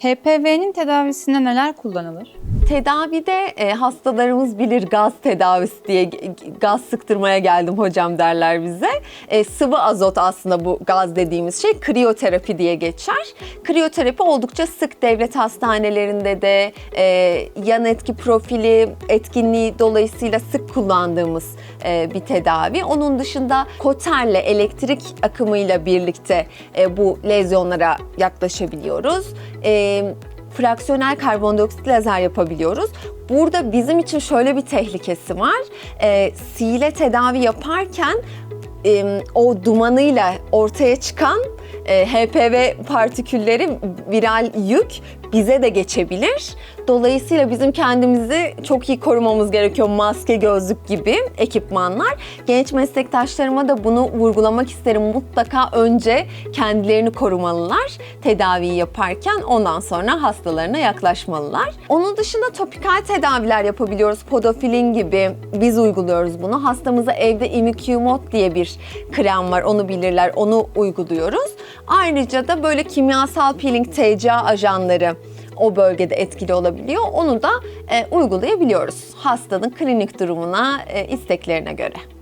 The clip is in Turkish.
HPV'nin tedavisinde neler kullanılır? Tedavide e, hastalarımız bilir gaz tedavisi diye gaz sıktırmaya geldim hocam derler bize. E, sıvı azot aslında bu gaz dediğimiz şey kriyoterapi diye geçer. Kriyoterapi oldukça sık devlet hastanelerinde de e, yan etki profili, etkinliği dolayısıyla sık kullandığımız e, bir tedavi. Onun dışında koterle elektrik akımıyla birlikte e, bu lezyonlara yaklaşabiliyoruz. E, fraksiyonel karbondioksit lazer yapabiliyoruz. Burada bizim için şöyle bir tehlikesi var. E, sile tedavi yaparken e, o dumanıyla ortaya çıkan e, HPV partikülleri viral yük bize de geçebilir. Dolayısıyla bizim kendimizi çok iyi korumamız gerekiyor. Maske, gözlük gibi ekipmanlar. Genç meslektaşlarıma da bunu vurgulamak isterim. Mutlaka önce kendilerini korumalılar tedaviyi yaparken ondan sonra hastalarına yaklaşmalılar. Onun dışında topikal tedaviler yapabiliyoruz. Podofilin gibi biz uyguluyoruz bunu. Hastamıza evde imiquimod diye bir krem var. Onu bilirler. Onu uyguluyoruz. Ayrıca da böyle kimyasal peeling TCA ajanları o bölgede etkili olabiliyor. Onu da e, uygulayabiliyoruz hastanın klinik durumuna, e, isteklerine göre.